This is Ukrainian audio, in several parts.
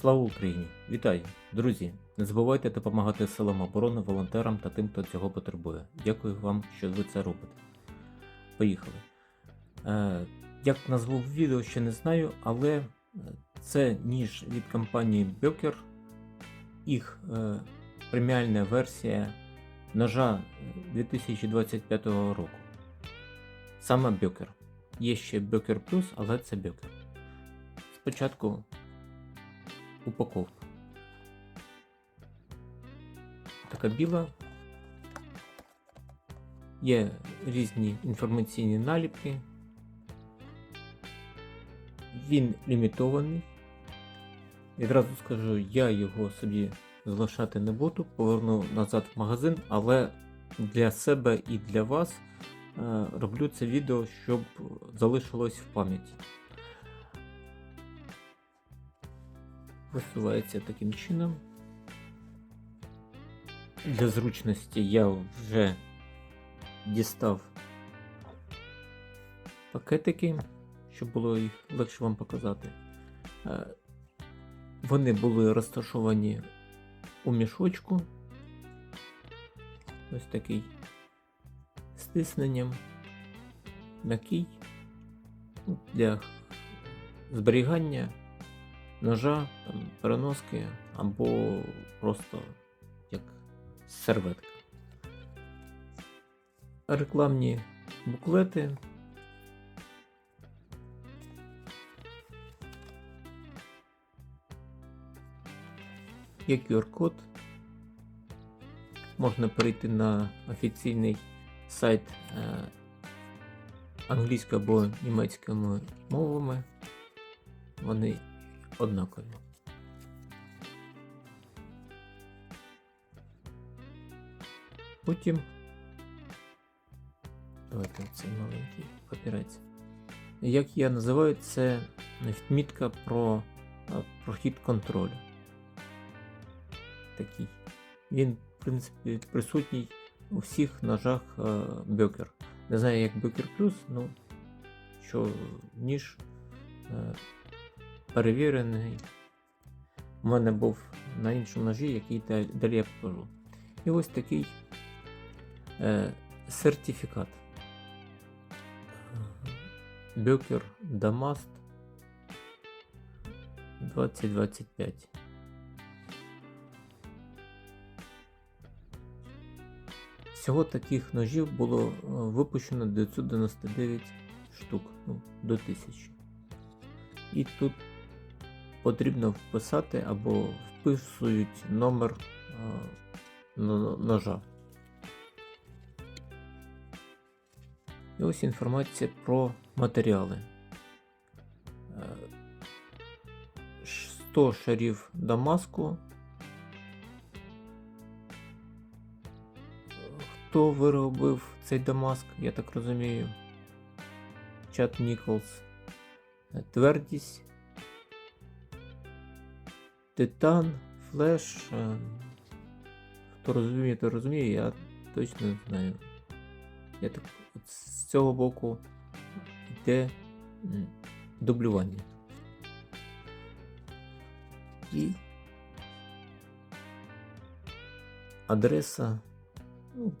Слава Україні! Вітаю! Друзі! Не забувайте допомагати силам оборони, волонтерам та тим, хто цього потребує. Дякую вам, що ви це робите. Поїхали. Е, як назву відео, ще не знаю, але е, це ніж від компанії Böker. Їх е, преміальна версія ножа 2025 року. Саме Böker. Є ще Böker Plus, але це Böker. Спочатку упаковка. Така біла. Є різні інформаційні наліпки. Він лімітований. Відразу скажу, я його собі залишати не буду, поверну назад в магазин, але для себе і для вас е, роблю це відео, щоб залишилось в пам'яті. Висувається таким чином. Для зручності я вже дістав пакетики, щоб було їх легше вам показати. Е, Вони були розташовані у мішочку. Ось такий з тисненням, м'який ну, для зберігання ножа, там, переноски або просто як серветка. Рекламні буклети. Є QR-код. Можна перейти на офіційний сайт е, англійською або німецькими мовами. Вони однакові. Потім. Давайте цей маленький папірець. Як я називаю, це відмітка про прохід контролю. Такий. Він, в принципі, присутній у всіх ножах Бекер. Не знаю, як Бекер Плюс, ну що ніж е, перевірений. У мене був на іншому ножі, який далі- я покажу. І ось такий е, сертифікат. Бекер Дамаст 2025. Всього таких ножів було е, випущено 999 штук, ну, до 1000. І тут потрібно вписати або вписують номер е, ножа. І ось інформація про матеріали. Е, 100 шарів Дамаску. Хто виробив цей Дамаск, я так розумію. Чат Ніколс. Е, Твердість. Титан, флеш. е, Хто розуміє, то розуміє, я точно не знаю. Я так от з цього боку йде дублювання. І адреса ну,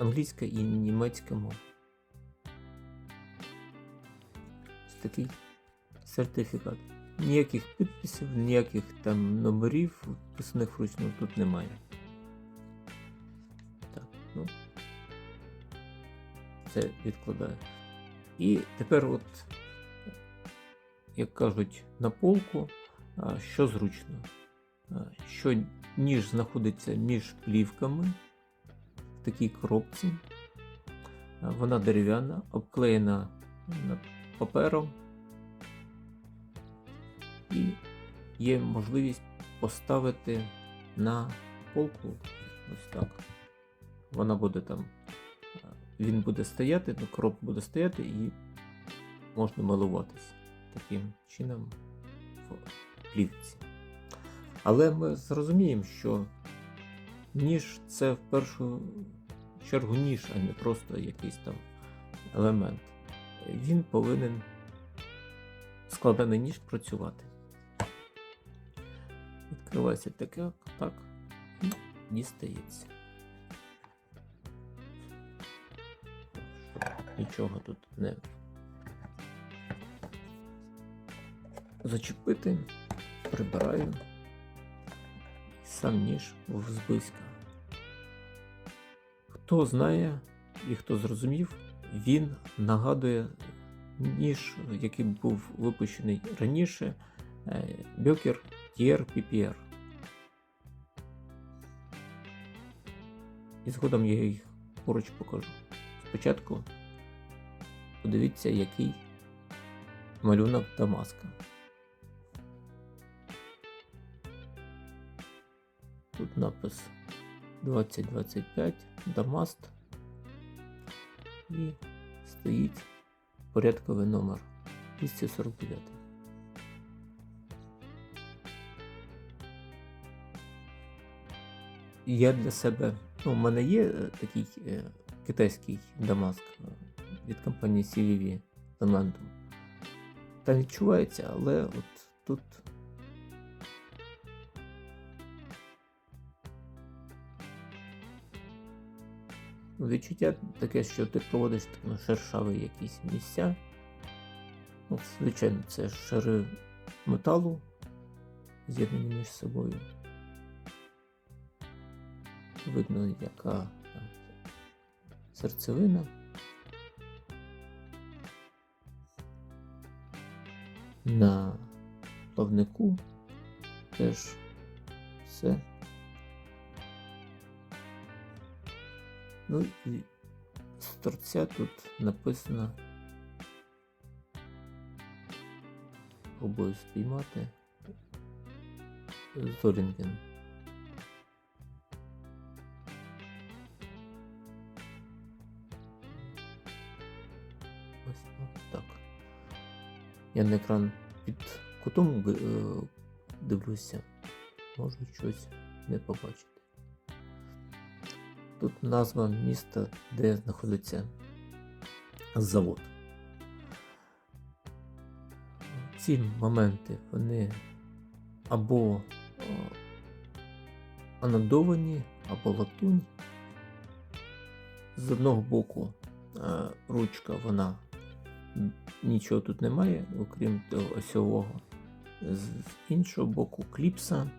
англійська і німецька мова. Такий сертифікат. Ніяких підписів, ніяких там номерів, вписаних вручну тут немає. Так, ну. Це відкладаю. І тепер, от, як кажуть, на полку, що зручно, що ніж знаходиться між плівками в такій коробці. Вона дерев'яна, обклеєна папером. І є можливість поставити на полку ось так. Вона буде там він буде стояти, ну, коробка буде стояти і можна малуватись таким чином в плівці. Але ми зрозуміємо, що ніж це в першу чергу ніж, а не просто якийсь там елемент. Він повинен складений ніж працювати. Відкривається таке, так, і дістається. Нічого тут не зачепити, прибираю. Сам ніж зблизька. Хто знає і хто зрозумів, він нагадує ніж, який був випущений раніше Бьокер TR PPR. І згодом я їх поруч покажу. Спочатку подивіться, який малюнок Дамаска. Тут напис 2025 Дамаст і стоїть порядковий номер 249. Я для себе, ну, у мене є е, такий е, китайський Дамаск е, від компанії CVV Lemendum. Там відчувається, але от тут відчуття таке, що ти проводиш ну, шершаві якісь місця. Ну, звичайно, це шари металу, з'єднані між собою. Видно, яка серцевина. На плавнику теж все. Ну і з торця тут написано пробую спіймати Зорінген. Я на екран під кутом е, дивлюся, можу щось не побачити. Тут назва міста, де знаходиться завод. Ці моменти вони або анодовані, або латунь. З одного боку е, ручка вона нічого тут немає, окрім того осьового. З іншого боку кліпса,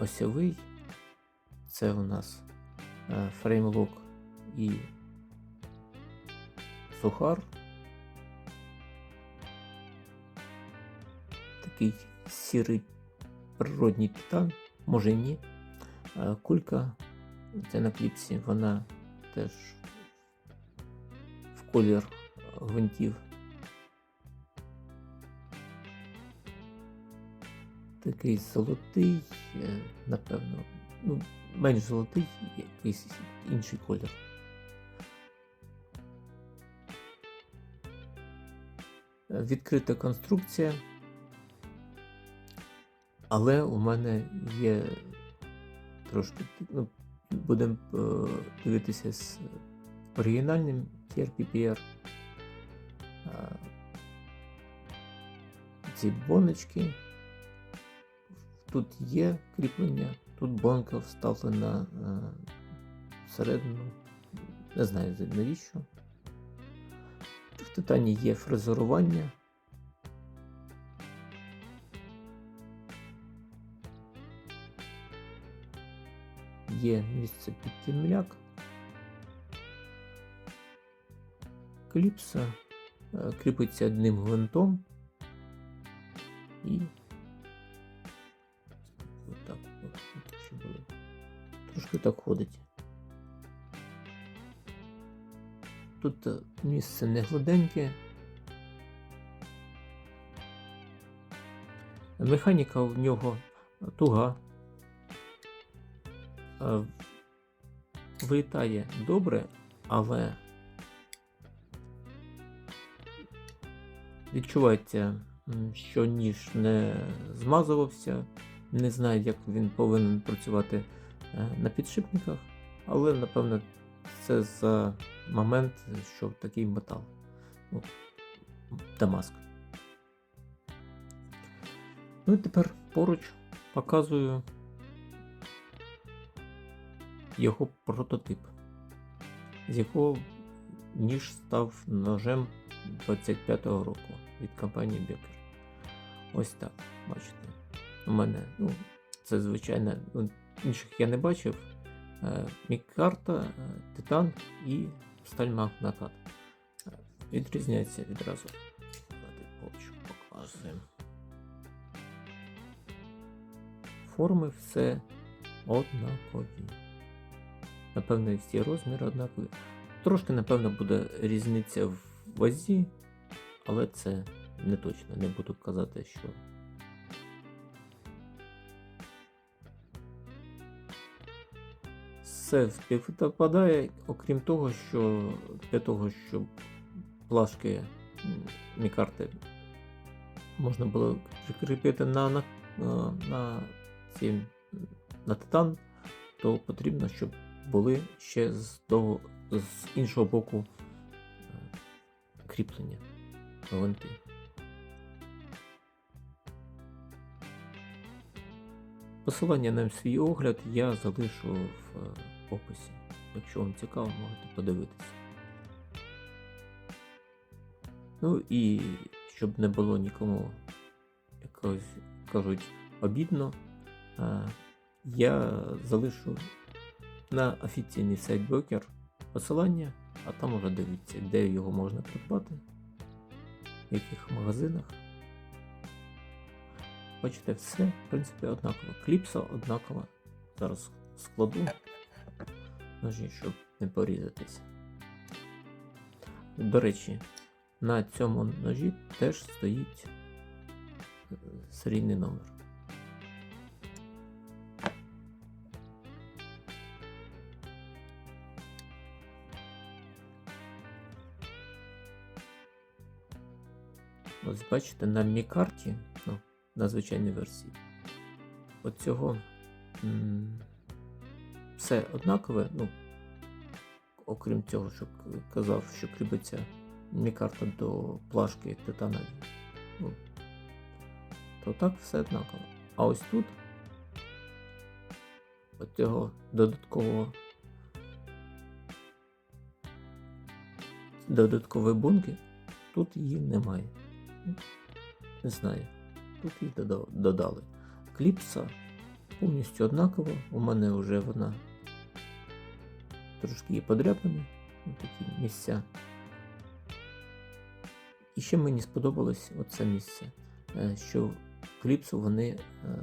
осьовий. Це у нас е, фреймлок і сухар. Такий сірий природній титан, може і ні. Е, Кулька це на кліпсі, вона теж в колір гвинтів. Такий золотий, е, напевно, ну, менш золотий, якийсь інший колір. Е, Відкрита конструкція. Але у мене є трошки, ну, будемо е, дивитися з оригінальним TRPPR. Ці боночки. Тут є кріплення, тут бонка вставлена е, всередину. Не знаю навіщо. В титані є фрезерування. Є місце під темляк. Кліпса е, кріпиться одним гвинтом і отак от, от, щоб трошки так ходить. Тут е, місце не гладеньке. Механіка в нього туга. Е, Вилітає добре, але відчувається, що ніж не змазувався. Не знаю, як він повинен працювати е, на підшипниках, але напевно це за момент, що такий метал. Ну, Дамаск. Ну і тепер поруч Показую його прототип, з якого ніж став ножем 25-го року від компанії Becker. Ось так, бачите. У мене, ну, це звичайно, ну, інших я не бачив. Е, Мікарта, е, Титан і сталь магнатат. Е, Відрізняється відразу. Показуємо. Форми все однакові. Напевно, всі розміри однакові. Трошки, напевно, буде різниця в вазі, але це не точно. Не буду казати, що. Все співпадає, окрім того, що для того, щоб плашки мікарти можна було прикріпити на, на, на, на, ці, на титан, то потрібно, щоб були ще з, того, з іншого боку е, кріплення гвинти. Посилання на свій огляд я залишу в е, описі. Якщо вам цікаво, можете подивитися. Ну і щоб не було нікому якось кажуть обідно, е, я залишу на офіційний сайт Бокер посилання, а там уже дивіться, де його можна придбати, яких магазинах. Бачите, все, в принципі, однаково. Кліпса однакова. Зараз складу ножі, щоб не порізатися. До речі, на цьому ножі теж стоїть е, серійний номер. Ось бачите, на мікарті, ну, на звичайній версії. От цього м, все однакове, ну, окрім цього, що казав, що кріпиться мікарта до плашки титанові. Ну, то так все однаково. А ось тут от цього додаткового додаткової бунки, тут її немає. Не знаю. Тут її додали. Кліпса повністю однакова. У мене вже вона трошки є подряпані. ну, Такі місця. І ще мені сподобалось оце місце, е, що кліпсу вони е,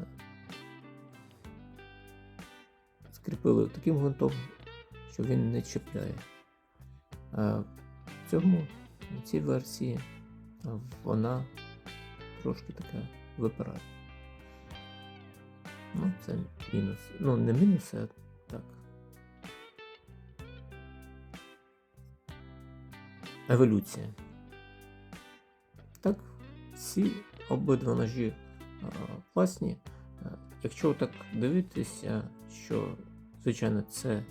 скріпили таким гвинтом, що він не чіпляє. В цьому, в цій версії вона трошки така випирає. Ну, це мінус. Ну, не мінус, а так. Еволюція. Так, всі обидва ножі а, класні. А, Якщо так дивитися, що, звичайно, це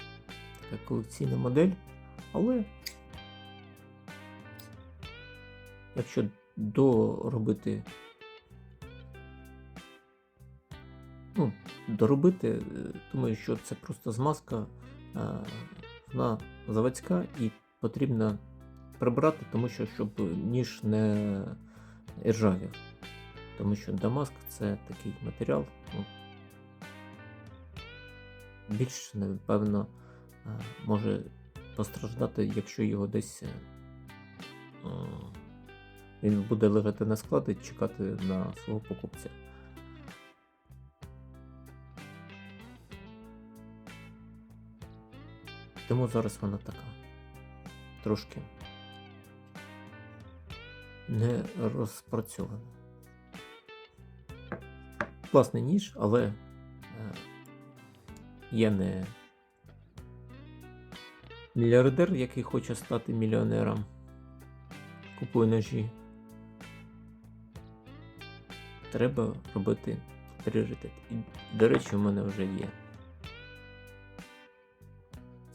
така колекційна модель, але якщо доробити, ну, доробити, е, думаю, що це просто змазка, вона заводська і потрібно прибрати, тому що щоб ніж не іржавів. Тому що Дамаск це такий матеріал, ну, більш, напевно, е, може постраждати, якщо його десь е, він буде лежати на складі, чекати на свого покупця. Тому зараз вона така. Трошки не розпрацьована. Класний ніж, але е, я не мільярдер, який хоче стати мільйонером. Купує ножі. Треба робити пріоритет. І, до речі, у мене вже є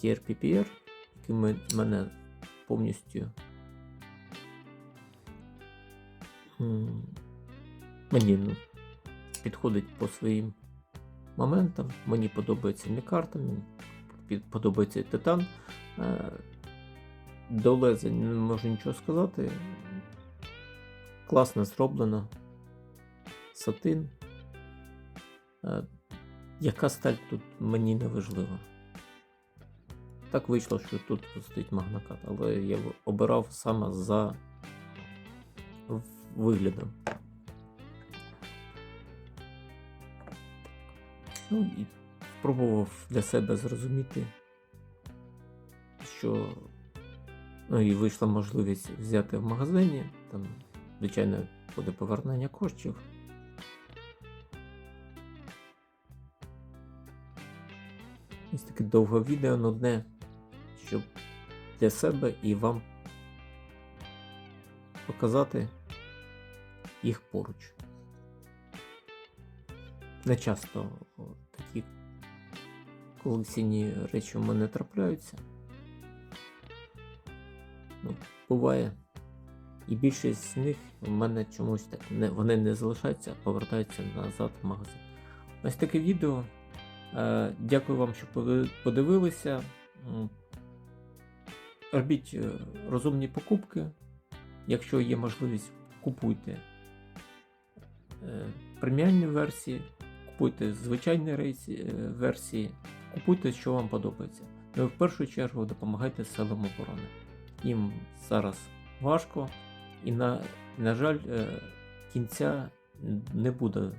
TRPPR, який ме- мене повністю мені ну, підходить по своїм моментам. Мені подобається мікарта, мені подобається титан. Е, До леза не можу нічого сказати. Класно зроблено. Сатин. Е, Яка сталь тут мені не важливо. Так вийшло, що тут стоїть магнакат, але я обирав саме за виглядом. Ну і спробував для себе зрозуміти, що ну і вийшла можливість взяти в магазині. Там, звичайно, буде повернення коштів. Ось таке довге відео нудне, щоб для себе і вам показати їх поруч. Не часто такі колекційні речі в мене трапляються. Ну, буває. І більшість з них в мене чомусь так не, вони не залишаються, а повертаються назад в магазин. Ось таке відео. Е, Дякую вам, що подивилися. Робіть е, розумні покупки. Якщо є можливість, купуйте е, преміальні версії, купуйте звичайні версії, купуйте, що вам подобається. Ну і в першу чергу допомагайте силам оборони. Їм зараз важко, і на, на жаль, кінця не буде.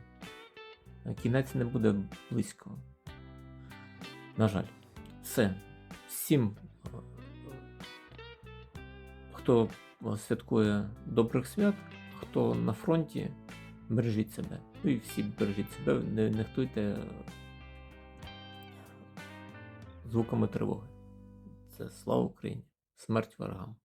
Кінець не буде близько. На жаль. Все. Всім, е, хто святкує добрих свят, хто на фронті, бережіть себе. Ну і всі бережіть себе, не нехтуйте звуками тривоги. Це слава Україні! Смерть ворогам!